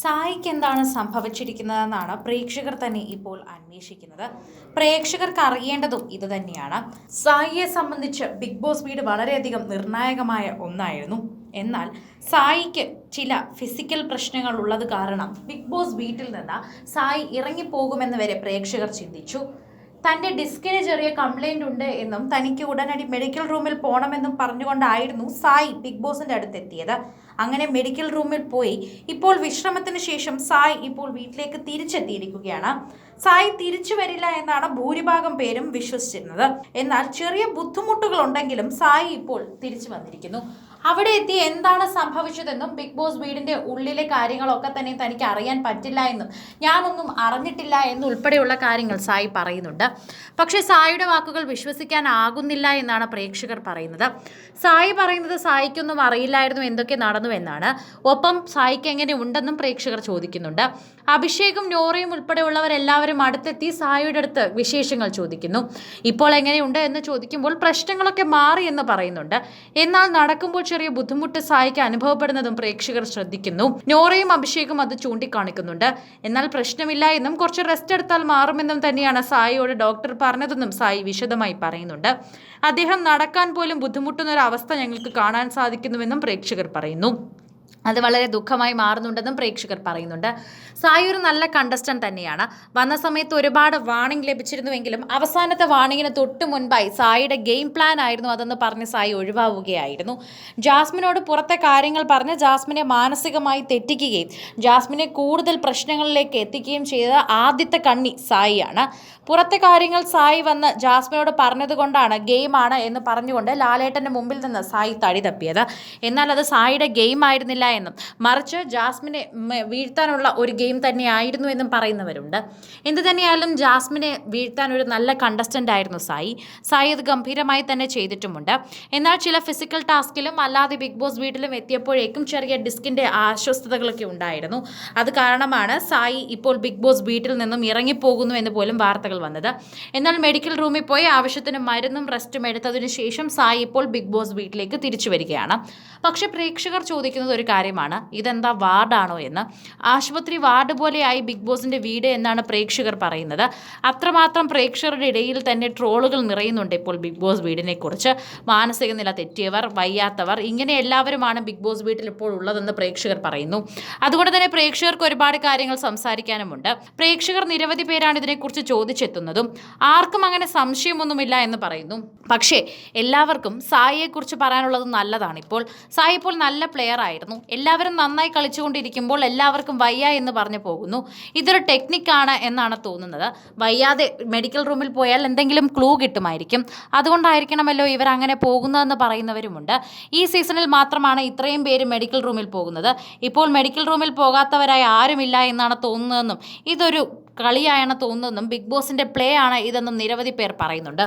സായിക്ക് എന്താണ് സംഭവിച്ചിരിക്കുന്നതെന്നാണ് പ്രേക്ഷകർ തന്നെ ഇപ്പോൾ അന്വേഷിക്കുന്നത്. പ്രേക്ഷകർക്ക് അറിയേണ്ടതും ഇത് തന്നെയാണ്. സായിയെ സംബന്ധിച്ച് ബിഗ് ബോസ് വീട് വളരെയധികം നിർണായകമായ ഒന്നായിരുന്നു. എന്നാൽ സായിക്ക് ചില ഫിസിക്കൽ പ്രശ്നങ്ങൾ ഉള്ളത് കാരണം ബിഗ് ബോസ് വീട്ടിൽ നിന്ന് സായി ഇറങ്ങിപ്പോകുമെന്ന് വരെ പ്രേക്ഷകർ ചിന്തിച്ചു. തന്റെ ഡിസ്കിന് ചെറിയ കംപ്ലൈന്റ് ഉണ്ട് എന്നും തനിക്ക് ഉടനടി മെഡിക്കൽ റൂമിൽ പോകണമെന്നും പറഞ്ഞുകൊണ്ടായിരുന്നു സായി ബിഗ് ബോസിന്റെ അടുത്തെത്തിയത്. അങ്ങനെ മെഡിക്കൽ റൂമിൽ പോയി. ഇപ്പോൾ വിശ്രമത്തിന് ശേഷം സായി ഇപ്പോൾ വീട്ടിലേക്ക് തിരിച്ചെത്തിയിരിക്കുകയാണ്. സായി തിരിച്ചു വരില്ല എന്നാണ് ഭൂരിഭാഗം പേരും വിശ്വസിച്ചിരുന്നത്. എന്നാൽ ചെറിയ ബുദ്ധിമുട്ടുകൾ ഉണ്ടെങ്കിലും സായി ഇപ്പോൾ തിരിച്ചു വന്നിരിക്കുന്നു. അവിടെ എത്തി എന്താണ് സംഭവിച്ചതെന്നും ബിഗ് ബോസ് വീടിന്റെ ഉള്ളിലെ കാര്യങ്ങളൊക്കെ തന്നെ തനിക്ക് അറിയാൻ പറ്റില്ല എന്നും ഞാനൊന്നും അറിഞ്ഞിട്ടില്ല എന്നുൾപ്പെടെയുള്ള കാര്യങ്ങൾ സായി പറയുന്നുണ്ട്. പക്ഷേ സായിയുടെ വാക്കുകൾ വിശ്വസിക്കാനാകുന്നില്ല എന്നാണ് പ്രേക്ഷകർ പറയുന്നത്. സായി പറയുന്നത് സായിക്കൊന്നും അറിയില്ലായിരുന്നു എന്തൊക്കെ നടന്നു എന്നാണ്. ഒപ്പം സായിക്ക് എങ്ങനെ ഉണ്ടെന്നും പ്രേക്ഷകർ ചോദിക്കുന്നുണ്ട്. അഭിഷേകും നോറയും ഉൾപ്പെടെയുള്ളവരെല്ലാവരും അടുത്തെത്തി സായിയുടെ അടുത്ത് വിശേഷങ്ങൾ ചോദിക്കുന്നു. ഇപ്പോൾ എങ്ങനെയുണ്ട് എന്ന് ചോദിക്കുമ്പോൾ പ്രശ്നങ്ങളൊക്കെ മാറി എന്ന് പറയുന്നുണ്ട്. എന്നാൽ നടക്കുമ്പോൾ ചെറിയ ബുദ്ധിമുട്ട് സായിക്ക് അനുഭവപ്പെടുന്നതും പ്രേക്ഷകർ ശ്രദ്ധിക്കുന്നു. നോറയും അഭിഷേകും അത് ചൂണ്ടിക്കാണിക്കുന്നുണ്ട്. എന്നാൽ പ്രശ്നമില്ല എന്നും കുറച്ച് റെസ്റ്റ് എടുത്താൽ മാറുമെന്നും തന്നെയാണ് സായിയോട് ഡോക്ടർ പറഞ്ഞതെന്നും സായി വിശദമായി പറയുന്നുണ്ട്. അദ്ദേഹം നടക്കാൻ പോലും ബുദ്ധിമുട്ടുന്ന ഒരു അവസ്ഥ ഞങ്ങൾക്ക് കാണാൻ സാധിക്കുന്നുവെന്നും പ്രേക്ഷകർ പറയുന്നു. അത് വളരെ ദുഃഖമായി മാറുന്നുണ്ടെന്നും പ്രേക്ഷകർ പറയുന്നുണ്ട്. സായി ഒരു നല്ല കണ്ടസ്റ്റന്റ് തന്നെയാണ്. വന്ന സമയത്ത് ഒരുപാട് വാണിംഗ് ലഭിച്ചിരുന്നുവെങ്കിലും അവസാനത്തെ വാണിങ്ങിന് തൊട്ട് മുൻപായി സായിയുടെ ഗെയിം പ്ലാൻ ആയിരുന്നു അതെന്ന് പറഞ്ഞ് സായി ഒഴിവാവുകയായിരുന്നു. ജാസ്മിനോട് പുറത്തെ കാര്യങ്ങൾ പറഞ്ഞ് ജാസ്മിനെ മാനസികമായി തെറ്റിക്കുകയും ജാസ്മിനെ കൂടുതൽ പ്രശ്നങ്ങളിലേക്ക് എത്തിക്കുകയും ചെയ്ത ആദ്യത്തെ കണ്ണി സായിയാണ്. പുറത്തെ കാര്യങ്ങൾ സായി വന്ന് ജാസ്മിനോട് പറഞ്ഞതുകൊണ്ടാണ് ഗെയിമാണ് എന്ന് പറഞ്ഞുകൊണ്ട് ലാലേട്ടന്റെ മുമ്പിൽ നിന്ന് സായി തടി തപ്പിയത്. എന്നാൽ അത് സായിയുടെ ഗെയിം ആയിരുന്നില്ല എന്നും. മറിച്ച് ജാസ്മിനെ വീഴ്ത്താനുള്ള ഒരു ഗെയിം തന്നെയായിരുന്നു എന്നും പറയുന്നവരുണ്ട്. എന്ത് തന്നെയായാലും ജാസ്മിനെ വീഴ്ത്താൻ ഒരു നല്ല കണ്ടസ്റ്റന്റ് ആയിരുന്നു സായി. സായി അത് ഗംഭീരമായി തന്നെ ചെയ്തിട്ടുമുണ്ട്. എന്നാൽ ചില ഫിസിക്കൽ ടാസ്കിലും അല്ലാതെ ബിഗ് ബോസ് വീട്ടിലും എത്തിയപ്പോഴേക്കും ചെറിയ ഡിസ്കിന്റെ അസ്വസ്ഥതകളൊക്കെ ഉണ്ടായിരുന്നു. അത് കാരണമാണ് സായി ഇപ്പോൾ ബിഗ് ബോസ് വീട്ടിൽ നിന്നും ഇറങ്ങിപ്പോകുന്നു എന്ന് പോലും വാർത്തകൾ വന്നത്. എന്നാൽ മെഡിക്കൽ റൂമിൽ പോയി ആവശ്യത്തിന് മരുന്നും റെസ്റ്റും എടുത്തതിനു ശേഷം സായി ഇപ്പോൾ ബിഗ് ബോസ് വീട്ടിലേക്ക് തിരിച്ചു വരികയാണ്. പക്ഷേ പ്രേക്ഷകർ ചോദിക്കുന്നത് ഒരു കാര്യമാണ്. ഇതെന്താ വാർഡാണോ എന്ന്. ആശുപത്രി വാർഡ് പോലെയായി ബിഗ് ബോസിന്റെ വീട് എന്നാണ് പ്രേക്ഷകർ പറയുന്നത്. അത്രമാത്രം പ്രേക്ഷകരുടെ ഇടയിൽ തന്നെ ട്രോളുകൾ നിറയുന്നുണ്ട് ഇപ്പോൾ ബിഗ് ബോസ് വീടിനെ കുറിച്ച് മാനസിക നില തെറ്റിയവർ വയ്യാത്തവർ ഇങ്ങനെ എല്ലാവരുമാണ് ബിഗ് ബോസ് വീട്ടിൽ ഇപ്പോൾ ഉള്ളതെന്ന് പ്രേക്ഷകർ പറയുന്നു. അതുകൊണ്ട് തന്നെ പ്രേക്ഷകർക്ക് ഒരുപാട് കാര്യങ്ങൾ സംസാരിക്കാനുമുണ്ട്. പ്രേക്ഷകർ നിരവധി പേരാണ് ഇതിനെക്കുറിച്ച് ചോദിച്ചെത്തുന്നതും ആർക്കും അങ്ങനെ സംശയമൊന്നുമില്ല എന്ന് പറയുന്നു. പക്ഷേ എല്ലാവർക്കും സായിയെക്കുറിച്ച് പറയാനുള്ളത് നല്ലതാണ്. ഇപ്പോൾ സായി ഇപ്പോൾ നല്ല പ്ലെയർ ആയിരുന്നു. എല്ലാവരും നന്നായി കളിച്ചുകൊണ്ടിരിക്കുമ്പോൾ എല്ലാവർക്കും വയ്യ എന്ന് പറഞ്ഞു പോകുന്നു. ഇതൊരു ടെക്നിക്കാണ് എന്നാണ് തോന്നുന്നത്. വയ്യാതെ മെഡിക്കൽ റൂമിൽ പോയാൽ എന്തെങ്കിലും ക്ലൂ കിട്ടുമായിരിക്കും. അതുകൊണ്ടായിരിക്കണമല്ലോ ഇവർ അങ്ങനെ പോകുന്നതെന്ന് പറയുന്നവരുമുണ്ട്. ഈ സീസണിൽ മാത്രമാണ് ഇത്രയും പേര് മെഡിക്കൽ റൂമിൽ പോകുന്നത്. ഇപ്പോൾ മെഡിക്കൽ റൂമിൽ പോകാത്തവരായി ആരുമില്ല എന്നാണ് തോന്നുന്നതെന്നും ഇതൊരു കളിയായാണ് തോന്നുന്നതെന്നും ബിഗ് ബോസിന്റെ പ്ലേ ആണ് ഇതെന്നും നിരവധി പേർ പറയുന്നുണ്ട്.